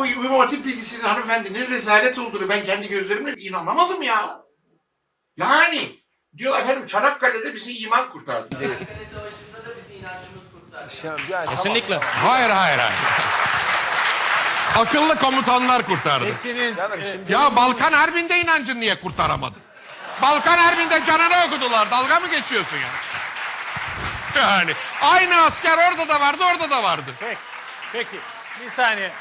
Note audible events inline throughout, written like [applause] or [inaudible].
o İmam Hatip bilgisinin hanımefendinin rezalet olduğunu ben kendi gözlerimle inanamadım ya. Yani diyor efendim Çanakkale'de bizi iman kurtardı. Çanakkale Savaşı'nda da bizi inancımız kurtardı. Kesinlikle. Hayır hayır hayır. Akıllı komutanlar kurtardı. Sesiniz e, Ya Balkan Harbi'nde inancın niye kurtaramadı? Balkan Harbi'nde canını okudular. Dalga mı geçiyorsun ya? Yani aynı asker orada da vardı, orada da vardı. peki, peki. Bir saniye.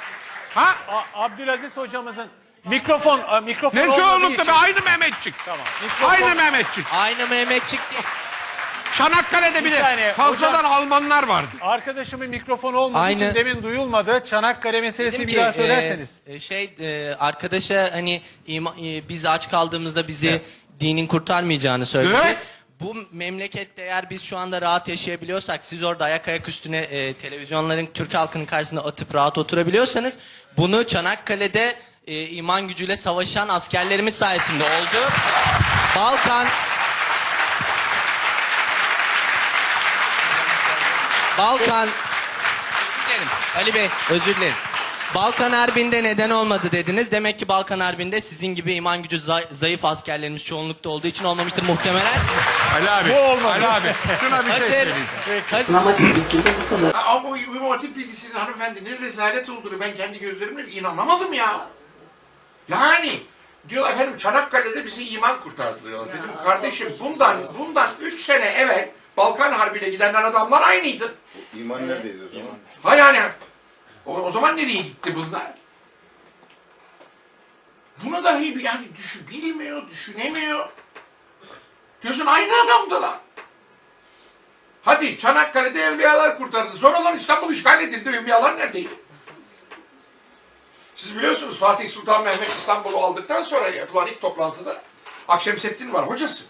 Ha? A- Abdülaziz hocamızın mikrofon a, mikrofon Ne olmadığı çoğunlukla be için- aynı Mehmetçik. Tamam. Mikrofon, Aynı Mehmetçik. Aynı Mehmetçik değil. Çanakkale'de Bir bile saniye, fazladan hocam. Almanlar vardı. Arkadaşımın mikrofonu olmadığı Aynı- için demin duyulmadı. Çanakkale meselesini Dedim bir daha ki, söylerseniz. e, e, şey e, arkadaşa hani ima- e, biz aç kaldığımızda bizi dinin kurtarmayacağını söyledi. Evet. Bu memlekette eğer biz şu anda rahat yaşayabiliyorsak siz orada ayak ayak üstüne e, televizyonların Türk halkının karşısında atıp rahat oturabiliyorsanız bunu Çanakkale'de e, iman gücüyle savaşan askerlerimiz sayesinde oldu. Balkan Balkan Özür dilerim. Ali Bey özür dilerim. Balkan Harbi'nde neden olmadı dediniz. Demek ki Balkan Harbi'nde sizin gibi iman gücü zay- zayıf askerlerimiz çoğunlukta olduğu için olmamıştır muhtemelen. Ali abi, Bu olmadı. Ali abi şuna bir şey Hazır. söyleyeceğim. Hazır. Ama bilgisinde bu kadar. Ama o İmam Hatip bilgisinin hanımefendinin rezalet olduğunu ben kendi gözlerimle inanamadım ya. Yani diyor efendim Çanakkale'de bizi iman kurtardı diyor. Dedim kardeşim bundan bundan 3 sene evvel Balkan Harbi'ne gidenler adamlar aynıydı. İman neredeydi o zaman? Ha yani o, o zaman nereye gitti bunlar? Bunu dahi yani düşün, bilmiyor, düşünemiyor. Diyorsun aynı adamdılar. Hadi Çanakkale'de evliyalar kurtarıldı. Sonradan İstanbul işgal edildi. Evliyalar neredeydi? Siz biliyorsunuz Fatih Sultan Mehmet İstanbul'u aldıktan sonra yapılan ilk toplantıda Akşemseddin var hocası.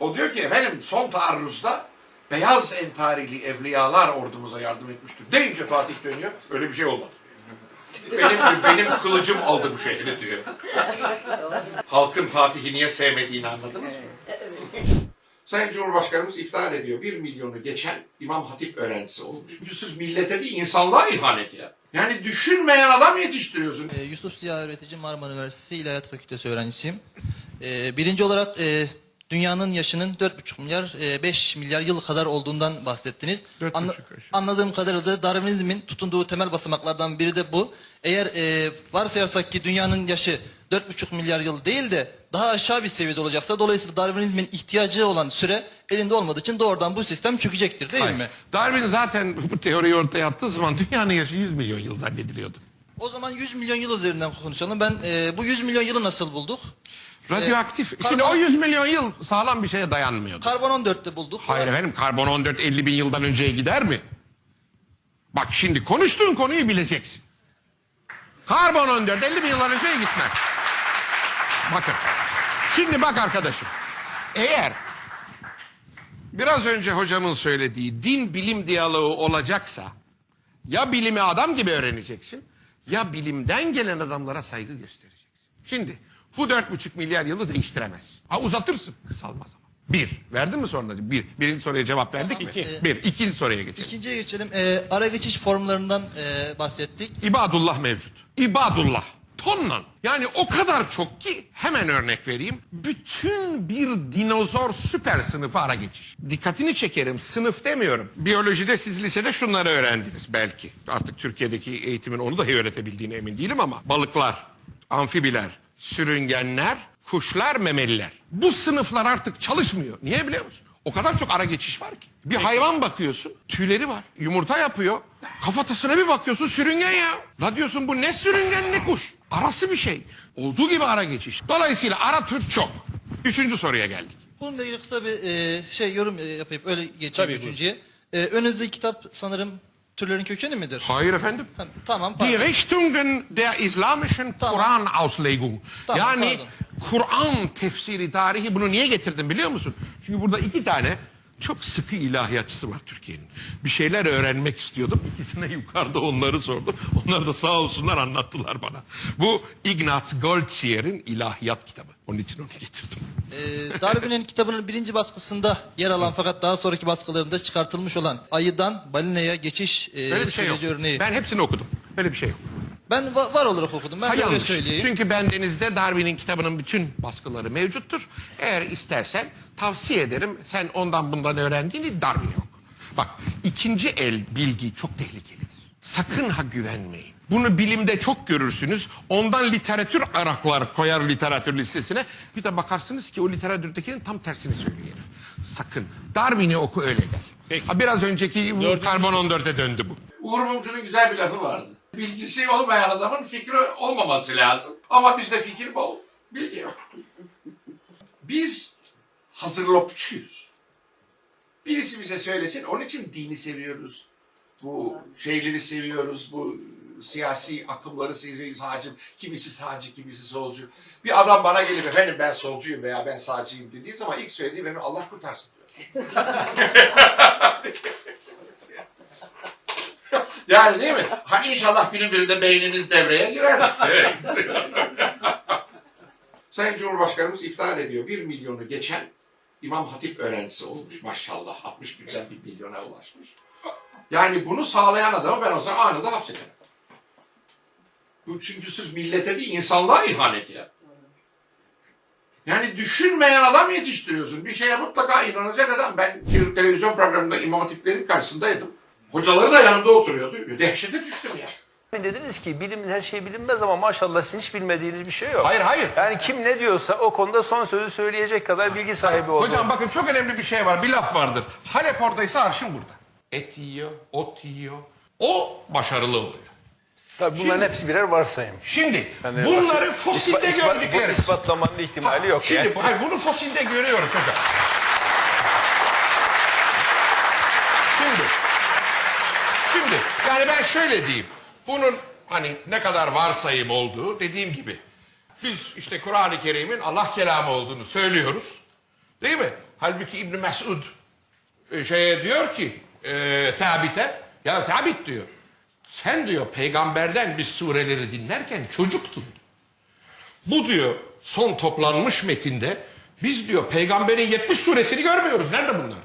O diyor ki efendim son taarruzda beyaz entarili evliyalar ordumuza yardım etmiştir. Deyince Fatih dönüyor. Öyle bir şey olmadı. Benim, benim kılıcım aldı bu şehri diyor. Halkın Fatih'i niye sevmediğini anladınız mı? Sayın Cumhurbaşkanımız iftihar ediyor. Bir milyonu geçen İmam Hatip öğrencisi olmuş. Siz millete değil insanlığa ihanet ya. Yani düşünmeyen adam yetiştiriyorsun. Ee, Yusuf Ziya Öğretici Marmara Üniversitesi İlahiyat Fakültesi öğrencisiyim. Ee, birinci olarak e, dünyanın yaşının 4,5 milyar, e, 5 milyar yıl kadar olduğundan bahsettiniz. 4,5 Anla- anladığım kadarıyla da Darwinizmin tutunduğu temel basamaklardan biri de bu. Eğer e, varsayarsak ki dünyanın yaşı 4,5 milyar yıl değil de daha aşağı bir seviyede olacaksa dolayısıyla Darwinizmin ihtiyacı olan süre elinde olmadığı için doğrudan bu sistem çökecektir değil Hayır. mi? Darwin zaten bu teoriyi ortaya attığı zaman dünyanın yaşı 100 milyon yıl zannediliyordu. O zaman 100 milyon yıl üzerinden konuşalım. Ben e, bu 100 milyon yılı nasıl bulduk? Radyoaktif. karbon- Şimdi o 100 milyon yıl sağlam bir şeye dayanmıyordu. Karbon 14'te bulduk. Hayır efendim karbon 14 50 bin yıldan önceye gider mi? Bak şimdi konuştuğun konuyu bileceksin. Karbon 14 50 bin yıldan önceye gitmez. Bakın. Şimdi bak arkadaşım. Eğer biraz önce hocamın söylediği din bilim diyaloğu olacaksa ya bilimi adam gibi öğreneceksin ya bilimden gelen adamlara saygı göstereceksin. Şimdi bu dört buçuk milyar yılı değiştiremez. Ha uzatırsın kısalmaz ama. Bir. Verdin mi sorunacığım? Bir. Birinci soruya cevap verdik mi? İki. Bir. İkinci soruya geçelim. İkinciye geçelim. Ee, ara geçiş formlarından e, bahsettik. İbadullah mevcut. İbadullah. Tonla. Yani o kadar çok ki hemen örnek vereyim. Bütün bir dinozor süper sınıfı ara geçiş. Dikkatini çekerim sınıf demiyorum. Biyolojide siz lisede şunları öğrendiniz belki. Artık Türkiye'deki eğitimin onu dahi öğretebildiğine emin değilim ama. Balıklar, amfibiler, sürüngenler, kuşlar, memeliler. Bu sınıflar artık çalışmıyor. Niye biliyor musun? O kadar çok ara geçiş var ki. Bir hayvan bakıyorsun, tüyleri var, yumurta yapıyor. Kafatasına bir bakıyorsun sürüngen ya. La diyorsun bu ne sürüngen ne kuş. Arası bir şey. Olduğu gibi ara geçiş. Dolayısıyla ara tür çok. Üçüncü soruya geldik. Bununla ilgili kısa bir e, şey yorum e, yapayım. Öyle geçeyim Tabii, üçüncüye. E, önünüzdeki kitap sanırım türlerin kökeni midir? Hayır efendim. Ha, tamam. Die pardon. Richtungen der islamischen Tamam. Kur'an-Auslegung. Tamam, yani. Kur'an tefsiri tarihi bunu niye getirdim biliyor musun? Çünkü burada iki tane çok sıkı ilahiyatçısı var Türkiye'nin. Bir şeyler öğrenmek istiyordum. İkisine yukarıda onları sordum. Onlar da sağ olsunlar anlattılar bana. Bu Ignaz Goldzier'in ilahiyat kitabı. Onun için onu getirdim. E, Darwin'in kitabının birinci baskısında yer alan fakat daha sonraki baskılarında çıkartılmış olan ayıdan balinaya geçiş e, Öyle bir şey yok. örneği. Ben hepsini okudum. Öyle bir şey yok. Ben va- var olarak okudum. Ben Ha, de öyle yanlış. söyleyeyim. Çünkü bendenizde Darwin'in kitabının bütün baskıları mevcuttur. Eğer istersen tavsiye ederim. Sen ondan bundan öğrendiğini Darwin'e oku. Bak ikinci el bilgi çok tehlikelidir. Sakın ha güvenmeyin. Bunu bilimde çok görürsünüz. Ondan literatür araklar koyar literatür listesine. Bir de bakarsınız ki o literatürdekinin tam tersini söylüyor herif. Sakın. Darwin'i oku öyle gel. Ha, biraz önceki bu karbon 14'e döndü bu. Uğur Mumcu'nun güzel bir lafı vardı. Bilgisi olmayan adamın fikri olmaması lazım. Ama bizde fikir bol, bilgi. Biz hazırlopçuyuz. Birisi bize söylesin, onun için dini seviyoruz. Bu şeyleri seviyoruz, bu siyasi akımları seviyoruz. Sağcı, kimisi sağcı, kimisi solcu. Bir adam bana gelip efendim ben solcuyum veya ben sağcıyım dediği zaman ilk söylediği benim Allah kurtarsın diyor. [laughs] Yani değil mi? Ha inşallah günün birinde beyniniz devreye girer. Evet. Sayın Cumhurbaşkanımız iftihar ediyor. Bir milyonu geçen İmam Hatip öğrencisi olmuş maşallah. 60 günden bir milyona ulaşmış. Yani bunu sağlayan adamı ben o zaman anında hapsederim. Bu çünkü millete değil insanlığa ihanet ya. Yani düşünmeyen adam yetiştiriyorsun. Bir şeye mutlaka inanacak adam. Ben bir televizyon programında İmam Hatiplerin karşısındaydım. Hocaları da yanımda oturuyordu. Dehşete düştüm ya. Dediniz ki bilim her şey bilinmez ama maşallah sizin hiç bilmediğiniz bir şey yok. Hayır, hayır. Yani kim ne diyorsa o konuda son sözü söyleyecek kadar bilgi sahibi oldu. Hocam bakın çok önemli bir şey var. Bir laf vardır. Halep oradaysa arşın burada. Et yiyor, ot yiyor. O başarılı oluyor. Tabii bunların hepsi birer varsayım. Şimdi Yani bunları fosilde ispat- gördükleri. Bu ispatlamanın ihtimali yok. Şimdi yani. hayır, bunu fosilde görüyoruz hocam. Şimdi, şimdi yani ben şöyle diyeyim. Bunun hani ne kadar varsayım olduğu dediğim gibi. Biz işte Kur'an-ı Kerim'in Allah kelamı olduğunu söylüyoruz. Değil mi? Halbuki İbn Mesud e, şeye diyor ki e, Sabit'e ya Sabit diyor. Sen diyor peygamberden biz sureleri dinlerken çocuktun. Bu diyor son toplanmış metinde biz diyor peygamberin 70 suresini görmüyoruz. Nerede bunlar?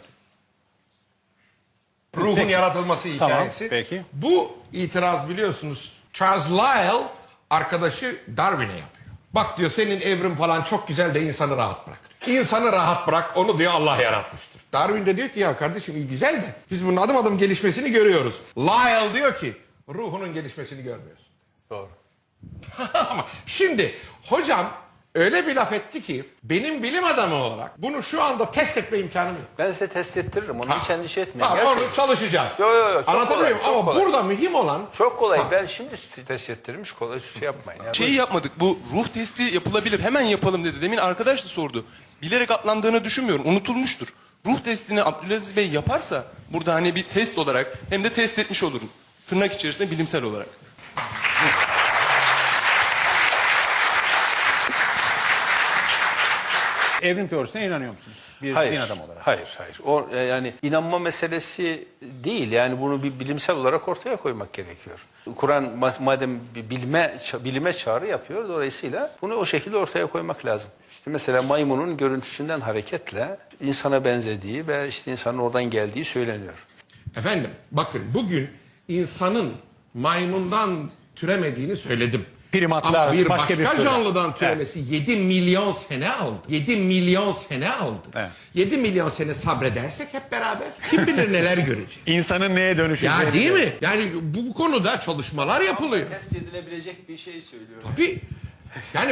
Ruhun yaratılması hikayesi. peki. Bu itiraz biliyorsunuz Charles Lyell arkadaşı Darwin'e yapıyor. Bak diyor senin evrim falan çok güzel de insanı rahat bırak. İnsanı rahat bırak onu diyor Allah yaratmıştır. Darwin de diyor ki ya kardeşim iyi güzel de biz bunun adım adım gelişmesini görüyoruz. Lyell diyor ki ruhunun gelişmesini görmüyoruz. Doğru. [laughs] Ama şimdi hocam öyle bir laf etti ki benim bilim adamı olarak bunu şu anda test etme imkanım yok. Ben size test ettiririm. Onu hiç endişe etmeyin. Ha, Gerçekten. onu çalışacağız. Yo, yo, yo, çok Anlatabiliyor muyum? Ama kolay. burada mühim olan Çok kolay. Ha. Ben şimdi test ettirmiş kolay şey yapmayın. Yani. Şeyi yapmadık. Bu ruh testi yapılabilir. Hemen yapalım dedi. Demin arkadaş da sordu. Bilerek atlandığını düşünmüyorum. Unutulmuştur. Ruh testini Abdülaziz Bey yaparsa burada hani bir test olarak hem de test etmiş olurum. Tırnak içerisinde bilimsel olarak. Evrim teorisine inanıyor musunuz? Bir Hayır, din adamı olarak. hayır, hayır. O e, yani inanma meselesi değil. Yani bunu bir bilimsel olarak ortaya koymak gerekiyor. Kur'an ma- madem bir bilme bilime çağrı yapıyor, dolayısıyla bunu o şekilde ortaya koymak lazım. İşte mesela maymunun görüntüsünden hareketle insana benzediği ve işte insanın oradan geldiği söyleniyor. efendim bakın bugün insanın maymundan türemediğini söyledim. Primatlar, Ama bir başka başka, bir türe. canlıdan türemesi 7 milyon sene aldı. 7 milyon sene aldı. Evet. 7 milyon sene sabredersek hep beraber kim bilir neler göreceğiz. [laughs] İnsanın neye dönüşeceğini. ya değil mi? Yani bu, bu konuda çalışmalar yapılıyor. Test edilebilecek bir şey söylüyor. Tabii. Yani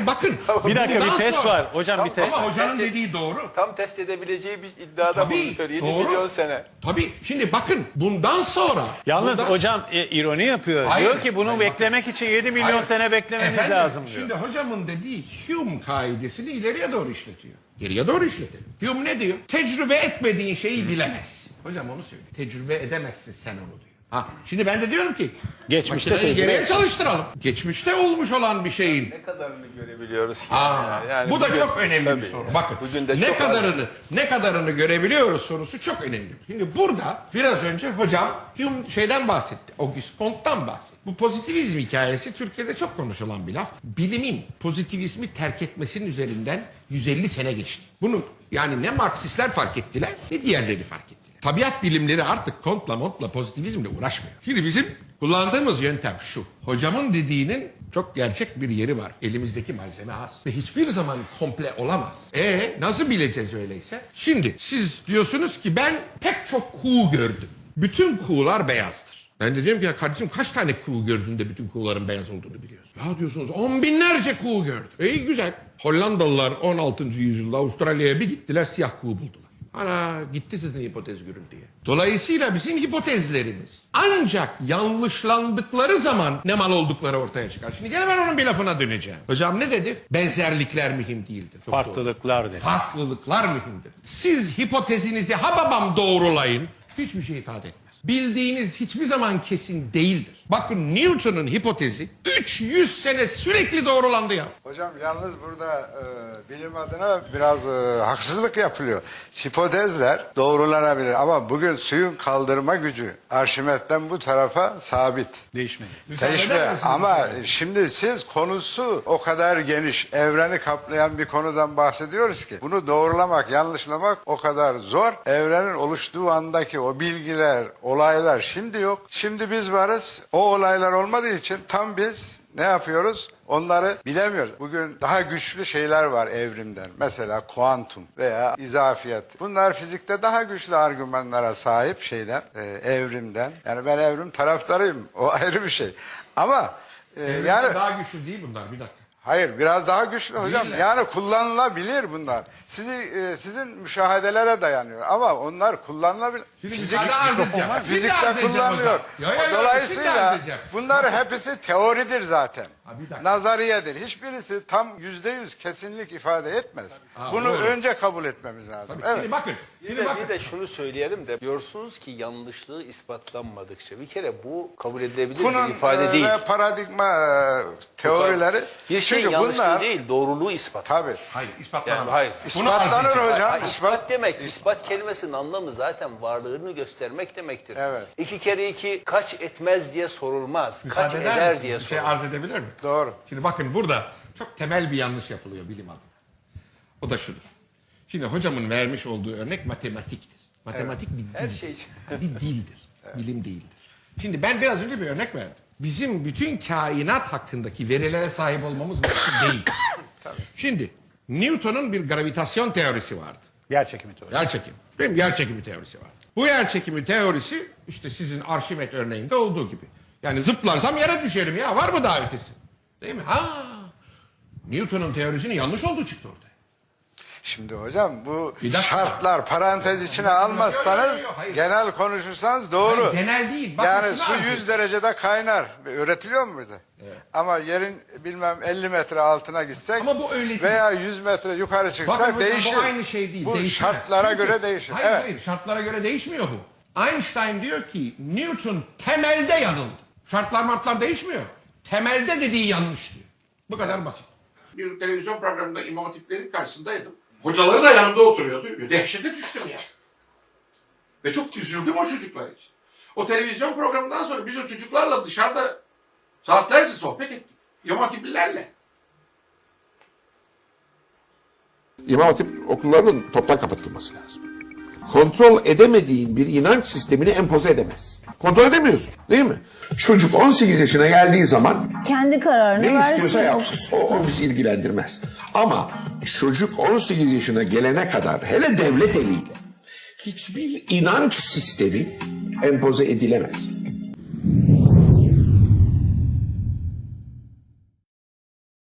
bakın. Bir dakika bir test sonra- var. Hocam bir test. Ama hocanın Test- dediği doğru. Tam test edebileceği bir iddiada Tabii, bulunuyor. 7 doğru. milyon sene. Tabii. Şimdi bakın bundan sonra. Yalnız bundan- hocam e, ironi yapıyor. Hayır. diyor ki bunu Hayır, beklemek için 7 milyon Hayır. sene beklememiz Efendim, lazım diyor. Şimdi hocamın dediği Hume kaidesini ileriye doğru işletiyor. Geriye doğru işletelim. Hume ne diyor? Tecrübe etmediğin şeyi bilemezsin. Hocam onu söylüyor. Tecrübe edemezsin sen onu diyor. Ha, şimdi ben de diyorum ki Geçmişte makineyi tecrübe geriye çalıştıralım. Geçmişte olmuş olan bir şeyin Ne kadarını görebiliyoruz ki? Aa, Yani bu da bugün- çok önemli bir Tabii. soru. Bakın Bugün de ne çok az. kadarını ne kadarını görebiliyoruz sorusu çok önemli. Şimdi burada biraz önce hocam Hume şeyden bahsetti. Auguste Comte'dan bahsetti. Bu pozitivizm hikayesi Türkiye'de çok konuşulan bir laf. Bilimin pozitivizmi terk etmesinin üzerinden 150 sene geçti. Bunu yani ne Marksistler fark ettiler ne diğerleri fark ettiler. Tabiat bilimleri artık kontla montla pozitivizmle uğraşmıyor. Şimdi bizim Kullandığımız yöntem şu. Hocamın dediğinin çok gerçek bir yeri var. Elimizdeki malzeme az. Ve hiçbir zaman komple olamaz. E nasıl bileceğiz öyleyse? Şimdi siz diyorsunuz ki ben pek çok kuğu gördüm. Bütün kuğular beyazdır. Ben de diyorum ki ya kardeşim kaç tane kuğu gördün de bütün kuğuların beyaz olduğunu biliyorsun. Ya diyorsunuz on binlerce kuğu gördüm. İyi güzel. Hollandalılar 16. yüzyılda Avustralya'ya bir gittiler siyah kuğu buldular. Ana gitti sizin hipotez görüntüye. Dolayısıyla bizim hipotezlerimiz ancak yanlışlandıkları zaman ne mal oldukları ortaya çıkar. Şimdi gene ben onun bir lafına döneceğim. Hocam ne dedi? Benzerlikler mühim değildir. Çok doğru. Farklılıklar dedi. Farklılıklar mühimdir. Siz hipotezinizi ha babam doğrulayın hiçbir şey ifade etmez. Bildiğiniz hiçbir zaman kesin değildir. Bakın Newton'un hipotezi 300 sene sürekli doğrulandı ya. Hocam yalnız burada e, bilim adına biraz e, haksızlık yapılıyor. Hipotezler doğrulanabilir ama bugün suyun kaldırma gücü Arşimet'ten bu tarafa sabit. Değişmedi. Değişme ama efendim? şimdi siz konusu o kadar geniş, evreni kaplayan bir konudan bahsediyoruz ki bunu doğrulamak, yanlışlamak o kadar zor. Evrenin oluştuğu andaki o bilgiler, olaylar şimdi yok. Şimdi biz varız. O olaylar olmadığı için tam biz ne yapıyoruz? Onları bilemiyoruz. Bugün daha güçlü şeyler var evrimden. Mesela kuantum veya izafiyet. Bunlar fizikte daha güçlü argümanlara sahip şeyden, e, evrimden. Yani ben evrim taraftarıyım. O [laughs] ayrı bir şey. Ama e, yani daha güçlü değil bunlar bir dakika. Hayır biraz daha güçlü hocam. Değiller. Yani kullanılabilir bunlar. Sizi e, sizin müşahedelere dayanıyor ama onlar kullanılabilir. Fizik, fizikte arz edeceğim kullanılıyor. hocam. Ya, ya, ya, şimdi Dolayısıyla bunlar hepsi teoridir zaten. Ha. Nazariyedir. Hiçbirisi tam yüzde yüz kesinlik ifade etmez. Ha, Bunu doğru. önce kabul etmemiz lazım. Tabii. Evet. Şimdi bakın. Bir Şimdi bakın. bir de şunu söyleyelim de diyorsunuz ki yanlışlığı ispatlanmadıkça bir kere bu kabul edilebilir Bunun bir ifade e, değil. paradigma e, teorileri bir şey çünkü yanlışlığı bunlar değil doğruluğu ispat. tabii Hayır ispatlanamaz. Yani hayır. İspatlanır hocam. Ha, ispat- ispat demek, ispat kelimesinin anlamı zaten varlığını göstermek demektir. Evet. İki kere iki kaç etmez diye sorulmaz. Müsaade kaç eder eder diye Bir şey arz edebilir mi? Doğru. Şimdi bakın burada çok temel bir yanlış yapılıyor bilim adına. O da şudur. Şimdi hocamın vermiş olduğu örnek matematiktir. Matematik bir dildir. Her şey için. bir dildir. [laughs] Bilim değildir. Şimdi ben biraz önce bir örnek verdim. Bizim bütün kainat hakkındaki verilere sahip olmamız mümkün [laughs] değil. Şimdi Newton'un bir gravitasyon teorisi vardı. Yer çekimi teorisi. Yer çekimi. Benim yer çekimi teorisi var. Bu yer çekimi teorisi işte sizin Arşimet örneğinde olduğu gibi. Yani zıplarsam yere düşerim ya. Var mı daha ötesi? Değil mi? Ha. Newton'un teorisinin yanlış olduğu çıktı orada. Şimdi hocam bu Bir dakika. şartlar parantez içine almazsanız Yok, yok, hayır. genel konuşursanız doğru. Hayır, genel değil. Bakın yani şunu su arz 100 derecede kaynar. Öğretiliyor mu bize? Ama yerin bilmem 50 metre altına gitsek Ama bu öyle değil. veya 100 metre yukarı çıksak Bakın hocam, değişir. bu aynı şey değil. Bu değişmez. şartlara Çünkü- göre değişir. Hayır evet. hayır şartlara göre değişmiyor bu. Einstein diyor ki Newton temelde yanıldı. Şartlar martlar değişmiyor. Temelde dediği yanlış diyor. Bu kadar basit. Bir televizyon programında imam hatiplerin karşısındaydım. Hocaları da yanımda oturuyordu. Dehşete düştüm ya. Ve çok üzüldüm o çocuklar için. O televizyon programından sonra biz o çocuklarla dışarıda saatlerce sohbet ettik. İmam hatiplilerle. İmam Hatip okullarının toptan kapatılması lazım. Kontrol edemediğin bir inanç sistemini empoze edemez. Kontrol edemiyorsun değil mi? Çocuk 18 yaşına geldiği zaman Kendi kararını ne versin. istiyorsa yapsın. O, o bizi ilgilendirmez. Ama çocuk 18 yaşına gelene kadar hele devlet eliyle hiçbir inanç sistemi empoze edilemez.